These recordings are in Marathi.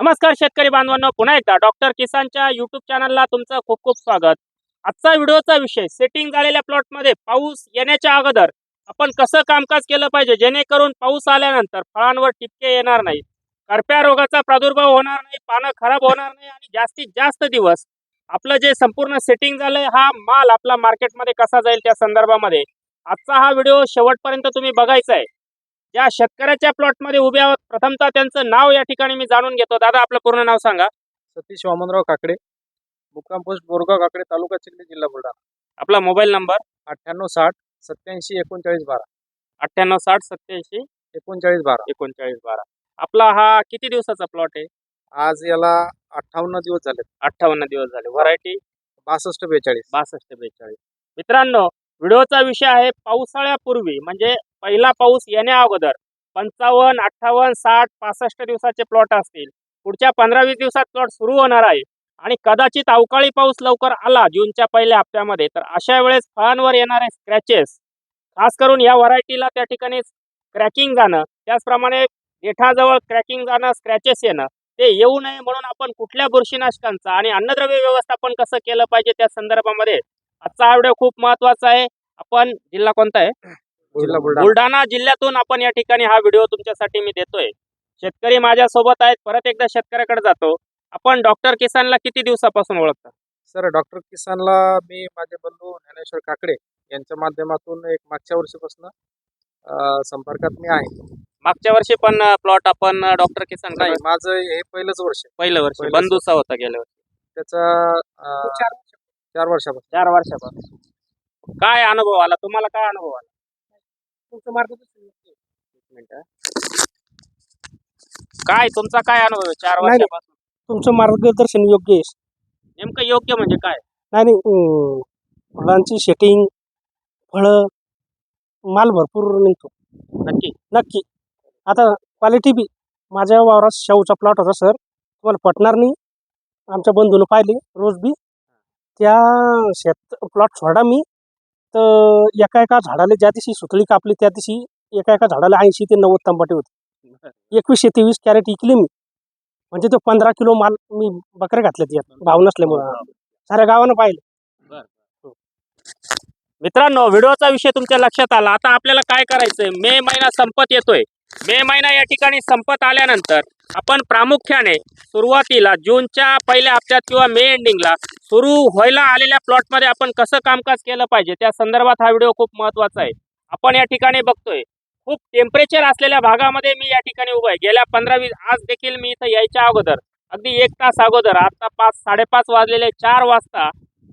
नमस्कार शेतकरी बांधवांनो पुन्हा एकदा डॉक्टर किसानच्या युट्यूब चॅनलला तुमचं खूप खूप स्वागत. आजचा व्हिडिओचा विषय सेटिंग झालेल्या प्लॉटमध्ये पाऊस येण्याच्या अगोदर आपण कसं कामकाज केलं पाहिजे जेणेकरून पाऊस आल्यानंतर फळांवर टिपके येणार नाही करप्या रोगाचा प्रादुर्भाव होणार नाही पानं खराब होणार नाही आणि जास्तीत जास्त दिवस आपलं जे संपूर्ण सेटिंग झालंय हा माल आपला मार्केटमध्ये कसा जाईल त्या संदर्भामध्ये आजचा हा व्हिडिओ शेवटपर्यंत तुम्ही बघायचा आहे. ज्या शेतकऱ्याच्या प्लॉटमध्ये उभे आहोत प्रथमतः त्यांचं नाव या ठिकाणी मी जाणून घेतो. दादा आपलं पूर्ण नाव सांगा. सतीश वामनराव काकडे मुक्काम पोस्ट बोरगाव काकडे तालुका चिखली जिल्हा बुलढाणा. आपला मोबाईल नंबर? अठ्ठ्याण्णव साठ सत्याऐंशी एकोणचाळीस बारा. अठ्ठ्याण्णव साठ सत्याऐंशी एकोणचाळीस बारा. एकोणचाळीस बारा. आपला हा किती दिवसाचा प्लॉट आहे? आज याला अठ्ठावन्न दिवस झाले अठ्ठावन्न दिवस झाले. व्हरायटी बासष्ट बेचाळीस. बासष्ट बेचाळीस. मित्रांनो व्हिडिओचा विषय आहे पावसाळ्यापूर्वी म्हणजे पहिला पाऊस येण्या अगोदर. पंचावन्न अठ्ठावन्न साठ पासष्ट दिवसाचे प्लॉट असतील. पुढच्या पंधरा वीस दिवसात प्लॉट सुरू होणार आहे. आणि कदाचित अवकाळी पाऊस लवकर आला जूनच्या पहिल्या हप्त्यामध्ये तर अशा वेळेस फळांवर येणारे स्क्रॅचेस खास करून या व्हरायटीला त्या ठिकाणी क्रॅकिंग जाणं त्याचप्रमाणे देठाजवळ क्रॅकिंग जाणं स्क्रॅचेस येणं ते येऊ नये म्हणून आपण कुठल्या बुरशीनाशकांचा आणि अन्नद्रव्य व्यवस्थापन कसं केलं पाहिजे त्या संदर्भामध्ये आजचा हा व्हिडिओ खूप महत्त्वाचा आहे. आपण जिल्हा कोणता आहे? जिल्हा बुलढाणा. बुलढाणा जिल्ह्यातून आपण या ठिकाणी हा व्हिडिओ तुमच्यासाठी मी देतोय. शेतकरी माझ्या सोबत आहेत. परत एकदा शेतकऱ्याकडे जातो. आपण डॉक्टर किसानला किती दिवसापासून ओळखता? सर डॉक्टर किसानला मी माझे बंधू ज्ञानेश्वर काकडे यांच्या माध्यमातून एक मागच्या वर्षीपासून संपर्कात मी आहे. मागच्या वर्षी पण प्लॉट आपण डॉक्टर किसान माझं हे पहिलंच वर्ष. आहे. पहिलं वर्ष. बंधूचा होता गेल्या वर्षी. त्याचा चार वर्षापासून. चार वर्षापासून. काय अनुभव आला? तुम्हाला काय अनुभव आला? तुमचं मार्गदर्शन एक मिनिट. काय तुमचा काय अनुभव आहे चार नाही. वर्षापासून? तुमचं मार्गदर्शन योग्य आहे. नेमकं योग्य म्हणजे काय? नाही नाही अं, फुलांची शेटिंग फळं माल भरपूर निघतो. नक्की. नक्की. आता क्वालिटी बी. माझ्या वावरात शाहूचा प्लॉट होता सर तुम्हाला पटणार नाही. आमच्या बंधूनं पाहिले रोज बी. त्या शेत प्लॉट सोडा मी. तर एका एका झाडाला ज्या दिवशी सुतळी कापली त्या दिवशी एका एका झाडाला ऐंशी ते नव्वद तंबाटे होते. एकवीसशे तेवीस कॅरेट इकले मी. म्हणजे तो पंधरा किलो माल मी बकऱ्या घातल्या त्यात भाव नसल्यामुळं. साऱ्या गावानं पाहिलं. मित्रांनो व्हिडिओचा विषय तुमच्या लक्षात आला. आता आपल्याला काय करायचंय? मे महिना संपत येतोय. मे महिना या ठिकाणी संपत आल्यानंतर आपण प्रामुख्याने सुरुवातीला जूनच्या पहिल्या हप्त्यात किंवा मे एंडिंगला सुरू व्हायला आलेल्या प्लॉटमध्ये आपण कसं कामकाज केलं पाहिजे त्या संदर्भात हा व्हिडिओ खूप महत्त्वाचा आहे. आपण या ठिकाणी बघतोय खूप टेम्परेचर असलेल्या भागामध्ये मी या ठिकाणी उभा आहे. गेल्या पंधरा वीस आज देखील मी इथं यायच्या अगोदर अगदी एक तास अगोदर आता पाच साडेपाच वाजलेले चार वाजता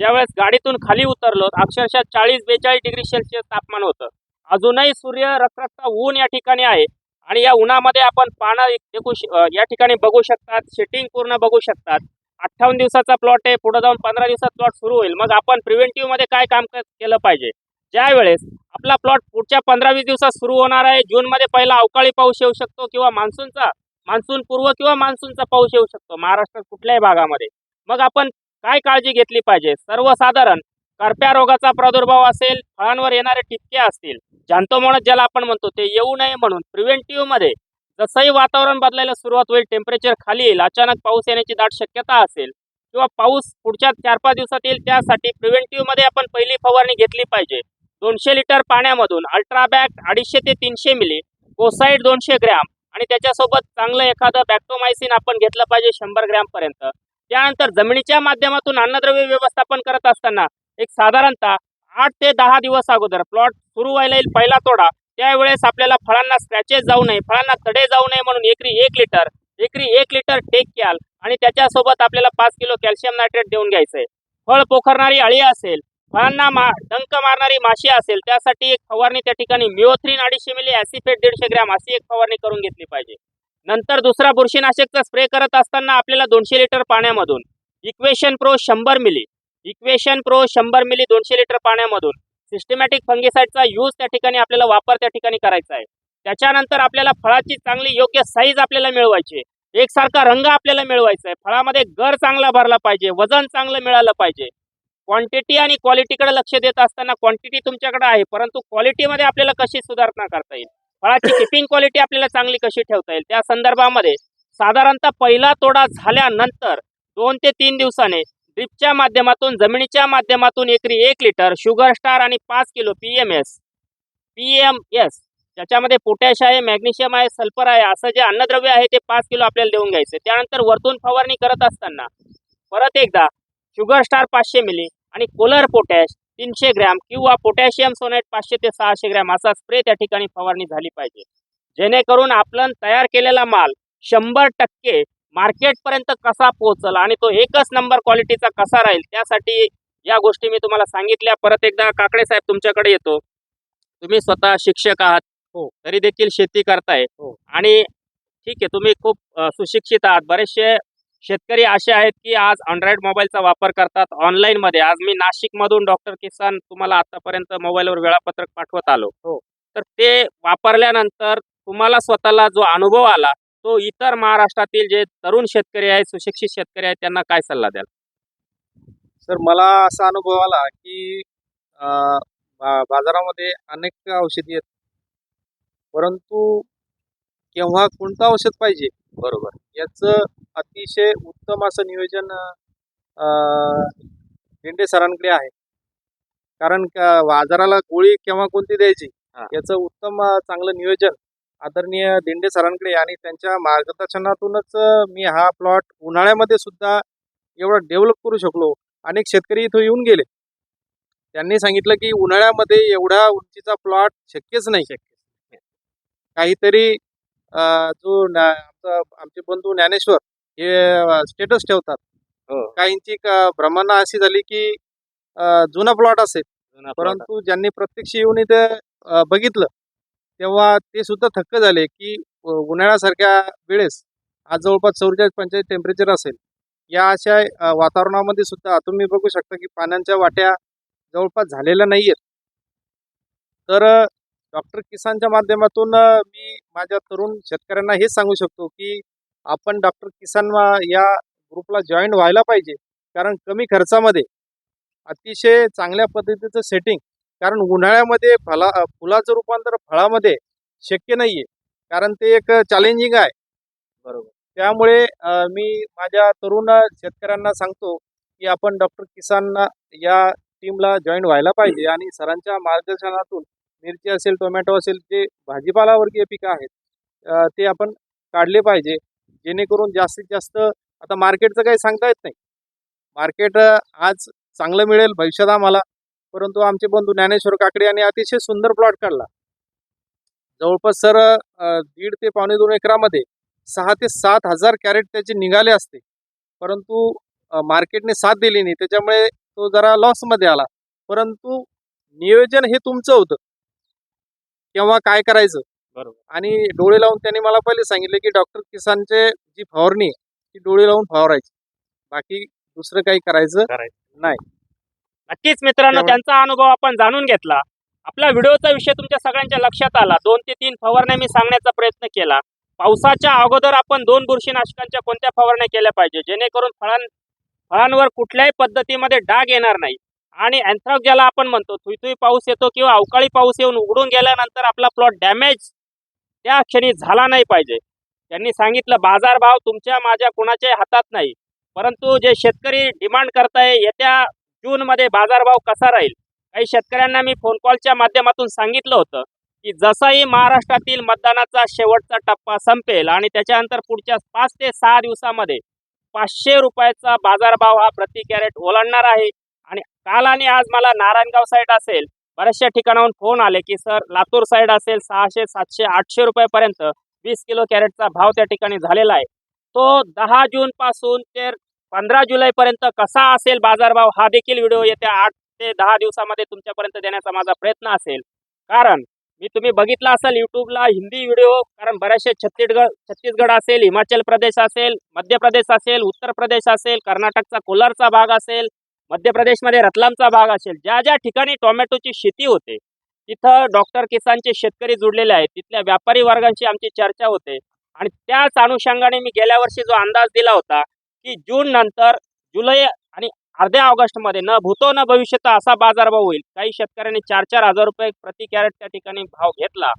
ज्यावेळेस गाडीतून खाली उतरलो अक्षरशः चाळीस बेचाळीस डिग्री सेल्सिअस तापमान होतं. अजूनही सूर्य रखरखता ऊन या ठिकाणी आहे. आणि या उन्हामध्ये आपण पानं देखू श- या ठिकाणी बघू शकतात शेटिंग पूर्ण बघू शकतात. अठ्ठावन्न दिवसाचा प्लॉट आहे पुढे जाऊन पंधरा दिवसात प्लॉट सुरू होईल. मग आपण प्रिव्हेंटिव्हमध्ये काय काम क- केलं पाहिजे? ज्या वेळेस आपला प्लॉट पुढच्या पंधरा वीस दिवसात सुरू होणार आहे जूनमध्ये पहिला अवकाळी पाऊस येऊ शकतो किंवा मान्सूनचा मान्सून पूर्व किंवा मान्सूनचा पाऊस येऊ शकतो महाराष्ट्रात कुठल्याही भागामध्ये. मग आपण काय काळजी घेतली पाहिजे? सर्वसाधारण करप्या रोगाचा प्रादुर्भाव असेल फळांवर येणारे टिपके असतील जांतोमोणस ज्याला आपण म्हणतो ते येऊ नये म्हणून प्रिव्हेंटिव्हमध्ये जसंही वातावरण बदलायला सुरुवात होईल टेम्परेचर खाली येईल अचानक पाऊस येण्याची दाट शक्यता असेल किंवा पाऊस पुढच्या चार पाच दिवसात येईल त्यासाठी प्रिव्हेंटिव्हमध्ये आपण पहिली फवारणी घेतली पाहिजे. दोनशे लिटर पाण्यामधून अल्ट्राबॅक अडीचशे ते तीनशे मिली कोसाईड दोनशे ग्रॅम आणि त्याच्यासोबत चांगलं एखादं बॅक्टोमायसिन आपण घेतलं पाहिजे शंभर ग्रॅमपर्यंत त्यानंतर जमिनीच्या माध्यमातून अन्नद्रव्य व्यवस्थापन करत असताना एक साधारणतः आठ ते दहा दिवस अगोदर प्लॉट सुरू व्हायला येईल पहिला तोडा. त्यावेळेस आपल्याला फळांना स्क्रॅचेस जाऊ नये फळांना तडे जाऊ नये म्हणून एकरी एक लिटर एकरी एक लिटर टेक कॅल आणि त्याच्यासोबत आपल्याला पाच किलो कॅल्शियम नायट्रेट देऊन घ्यायचंय. फळ पोखरणारी अळी असेल फळांना मा डंक मारणारी माशी असेल त्यासाठी एक फवारणी त्या ठिकाणी मिओथ्रीन अडीचशे मिली ॲसिफेट दीडशे ग्रॅम अशी एक फवारणी करून घेतली पाहिजे. नंतर दुसरा बुरशीनाशकचा स्प्रे करत असताना आपल्याला दोनशे लिटर पाण्यामधून. इक्वेशन प्रो शंभर मिली इक्वेशन प्रो शंभर मिली दोनशे लिटर पाण्यामधून सिस्टमॅटिक फंगीसाईडचा यूज त्या ठिकाणी आपल्याला वापर त्या ठिकाणी करायचा आहे. त्याच्यानंतर आपल्याला फळाची चांगली योग्य साईज आपल्याला मिळवायची एकसारखा रंग आपल्याला मिळवायचा आहे. फळामध्ये गर चांगला भरला पाहिजे वजन चांगलं मिळालं पाहिजे. क्वांटिटी आणि क्वालिटीकडे लक्ष देत असताना क्वांटिटी तुमच्याकडे आहे परंतु क्वालिटीमध्ये आपल्याला कशी सुधारणा करता येईल? फळाची किपिंग क्वालिटी आपल्याला चांगली कशी ठेवता येईल? त्या संदर्भामध्ये साधारणतः पहिला तोडा झाल्यानंतर दोन ते तीन दिवसाने ड्रिपच्या माध्यमातून जमिनीच्या माध्यमातून एकरी एक लिटर शुगर स्टार आणि पाच kilo P M S. P M S ज्याच्यामध्ये पोटॅश आहे मॅग्नेशियम आहे सल्फर आहे असं जे अन्नद्रव्य आहे ते पाच किलो आपल्याला देऊन घ्यायचे त्यानंतर वरतून फवारणी करत असताना परत एकदा शुगर स्टार पाचशे मिली आणि कोलर पोटॅश तीनशे ग्रॅम किंवा पोटॅशियम सोनेट पाचशे ते सहाशे ग्रॅम असा स्प्रे त्या ठिकाणी फवारणी झाली पाहिजे. जेणेकरून आपण तयार केलेला माल शंभर टक्के मार्केटपर्यंत कसा पोहोचल आणि तो एकच नंबर क्वालिटीचा कसा राहील त्यासाठी या गोष्टी मी तुम्हाला सांगितल्या. परत एकदा काकडे साहेब तुमच्याकडे येतो. तुम्ही स्वतः शिक्षक आहात. हो. तरी देखील शेती करताय. हो. आणि ठीक आहे तुम्ही खूप सुशिक्षित आहात. बरेचसे शेतकरी असे आहेत की आज अँड्रॉइड मोबाईलचा वापर करतात ऑनलाईन मध्ये. आज मी नाशिक मधून डॉक्टर किसान तुम्हाला आतापर्यंत मोबाईलवर वेळापत्रक पाठवत आलो. हो. तर ते वापरल्यानंतर तुम्हाला स्वतःला जो अनुभव आला तो इतर महाराष्ट्रातील जे तरुण शेतकरी आहेत सुशिक्षित शेतकरी आहेत त्यांना काय सल्ला द्याल? सर मला असा अनुभव आला की बाजारामध्ये अनेक औषधी आहेत परंतु केव्हा कोणतं औषध पाहिजे? बरोबर. याचं अतिशय उत्तम असं नियोजन भेंडे सरांकडे आहे. कारण का बाजाराला गोळी केव्हा कोणती द्यायची. याचं उत्तम चांगलं नियोजन आदरणीय दिंडे सरांकडे आणि त्यांच्या मार्गदर्शनातूनच मी हा प्लॉट उन्हाळ्यामध्ये सुद्धा एवढा डेव्हलप करू शकलो. अनेक शेतकरी इथं येऊन गेले. त्यांनी सांगितलं की उन्हाळ्यामध्ये एवढा उंचीचा प्लॉट शक्यच नाही शक्य काहीतरी जो आमचा आमचे बंधू ज्ञानेश्वर हे स्टेटस ठेवतात. हो. काहींची क- भ्रमणा अशी झाली की जुना प्लॉट असेल. परंतु ज्यांनी प्रत्यक्ष येऊन इथे बघितलं तेव्हा ते सुद्धा थक्क झाले की उन्हाळ्यासारख्या वेळेस आज जवळपास चौवेचाळीस पंचेचाळीस टेम्परेचर असेल. या अशा वातावरणामध्ये सुद्धा तुम्ही बघू शकता की पाण्याच्या वाट्या जवळपास झालेल्या नाही आहेत तर डॉक्टर किसानच्या माध्यमातून मी माझ्या तरुण शेतकऱ्यांना हेच सांगू शकतो की आपण डॉक्टर किसान या ग्रुपला जॉईन व्हायला पाहिजे. कारण कमी खर्चामध्ये अतिशय चांगल्या पद्धतीचं सेटिंग कारण उन्हाळ्यामध्ये फला फुलाचं रूपांतर फळामध्ये शक्य नाही आहे कारण ते एक चॅलेंजिंग आहे. बरोबर. त्यामुळे मी माझ्या तरुण शेतकऱ्यांना सांगतो की आपण डॉक्टर किसान या टीमला जॉईन व्हायला पाहिजे आणि सरांच्या मार्गदर्शनातून मिरची असेल टोमॅटो असेल जे भाजीपालावर्गीय पिकं आहेत ते आपण काढले पाहिजे. जेणेकरून जास्तीत जास्त आता मार्केटचं काही सांगता येत नाही. मार्केट आज चांगलं मिळेल भविष्यात आम्हाला. परंतु आमचे बंधू ज्ञानेश्वर काकडे यांनी अतिशय सुंदर प्लॉट काढला. जवळपास सर दीड ते पावणे दोन एकरामध्ये सहा ते सात हजार कॅरेट त्याचे निघाले असते. परंतु मार्केटने साथ दिली नाही. त्याच्यामुळे तो जरा लॉसमध्ये आला. परंतु नियोजन हे तुमचं होतं. केव्हा काय करायचं? बरोबर. आणि डोळे लावून त्यांनी मला पहिले सांगितले की डॉक्टर किसानचे जी फवारणी ती डोळे लावून फवारायची. बाकी दुसरं काही करायचं. नाही. नक्कीच मित्रांनो त्यांचा अनुभव आपण जाणून घेतला. आपला व्हिडिओचा विषय तुमच्या सगळ्यांच्या लक्षात आला. दोन ते तीन फवारण्या मी सांगण्याचा प्रयत्न केला. पावसाच्या अगोदर आपण दोन बुरशीनाशकांच्या कोणत्या फवारण्या केल्या पाहिजे? जेणेकरून फळां फळांवर कुठल्याही पद्धतीमध्ये डाग येणार नाही. आणि अँथ्रॉक ज्याला आपण म्हणतो थुईथुई पाऊस येतो किंवा अवकाळी पाऊस येऊन उघडून गेल्यानंतर आपला प्लॉट डॅमेज त्या क्षणी झाला नाही पाहिजे. त्यांनी सांगितलं बाजारभाव तुमच्या माझ्या कुणाच्याही हातात नाही. परंतु जे शेतकरी डिमांड करताय येत्या जूनमध्ये बाजारभाव कसा राहील? काही शेतकऱ्यांना मी फोन कॉलच्या माध्यमातून सांगितलं होतं की जसाही महाराष्ट्रातील मतदानाचा शेवटचा टप्पा संपेल आणि त्याच्यानंतर पुढच्या पाच ते सहा दिवसामध्ये पाचशे रुपयाचा बाजारभाव हा प्रति कॅरेट ओलांडणार आहे. आणि काल आणि आज मला नारायणगाव साईड असेल बऱ्याचशा ठिकाणाहून फोन आले की सर लातूर साईड असेल सहाशे सातशे आठशे रुपयापर्यंत वीस किलो कॅरेटचा भाव त्या ठिकाणी झालेला आहे. तो दहा जून पासून ते पंधरा जुलैपर्यंत कसा असेल बाजारभाव हा देखील व्हिडिओ येत्या आठ ते दहा दिवसामध्ये तुमच्यापर्यंत देण्याचा माझा प्रयत्न असेल. कारण मी तुम्ही बघितला असेल युट्यूबला हिंदी व्हिडिओ कारण बऱ्याचशे छत्तीसगड छत्तीसगड असेल हिमाचल प्रदेश असेल मध्य प्रदेश असेल उत्तर प्रदेश असेल कर्नाटकचा कोलारचा भाग असेल मध्य प्रदेशमध्ये रतलामचा भाग असेल ज्या ज्या ठिकाणी टोमॅटोची शेती होते तिथं डॉक्टर किसानचे शेतकरी जुडलेले आहेत तिथल्या व्यापारी वर्गांची आमची चर्चा होते. आणि त्याच अनुषंगाने मी गेल्या वर्षी जो अंदाज दिला होता की जून नंतर जुलै आणि अर्ध्या ऑगस्टमध्ये न भूतो न भविष्यत असा बाजारभाव होईल. काही शेतकऱ्यांनी चार चार हजार रुपये प्रति कॅरेट त्या ठिकाणी भाव घेतला.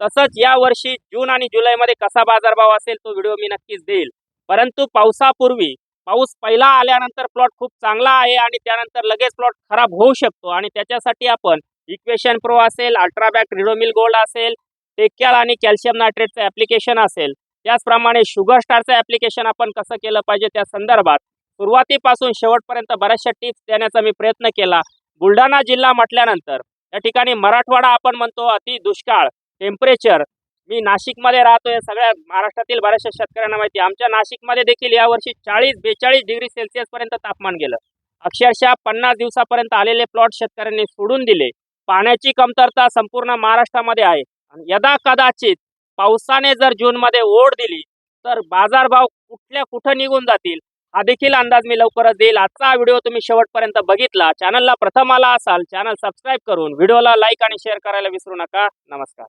तसंच या वर्षी जून आणि जुलैमध्ये कसा बाजारभाव असेल तो व्हिडिओ मी नक्कीच देईल. परंतु पावसापूर्वी पाऊस पहिला आल्यानंतर प्लॉट खूप चांगला आहे आणि त्यानंतर लगेच प्लॉट खराब होऊ शकतो आणि त्याच्यासाठी आपण इक्वेशन प्रो असेल अल्ट्राबॅक रिडोमिल गोल्ड असेल टेक्याल आणि कॅल्शियम नायट्रेटचं ॲप्लिकेशन असेल. त्याचप्रमाणे शुगर स्टारचं ॲप्लिकेशन आपण कसं केलं पाहिजे त्या संदर्भात? सुरुवातीपासून शेवटपर्यंत बऱ्याचशा टिप्स देण्याचा मी प्रयत्न केला. बुलढाणा जिल्हा म्हटल्यानंतर या ठिकाणी मराठवाडा आपण म्हणतो अति दुष्काळ टेम्परेचर मी नाशिकमध्ये राहतोय सगळ्या महाराष्ट्रातील बऱ्याचशा शेतकऱ्यांना माहिती आमच्या नाशिकमध्ये देखील यावर्षी चाळीस बेचाळीस डिग्री सेल्सिअसपर्यंत तापमान गेलं. अक्षरशः पन्नास दिवसापर्यंत आलेले प्लॉट शेतकऱ्यांनी सोडून दिले. पाण्याची कमतरता संपूर्ण महाराष्ट्रामध्ये आहे. आणि यदा कदाचित पावसाने जर जूनमध्ये ओढ दिली तर बाजारभाव कुठल्या कुठं निघून जातील? हा देखील अंदाज मी लवकरच देईल. आजचा व्हिडिओ तुम्ही शेवटपर्यंत बघितला. चॅनलला प्रथम आला असाल चॅनल सबस्क्राईब करून व्हिडिओला लाईक आणि शेअर करायला विसरू नका. नमस्कार.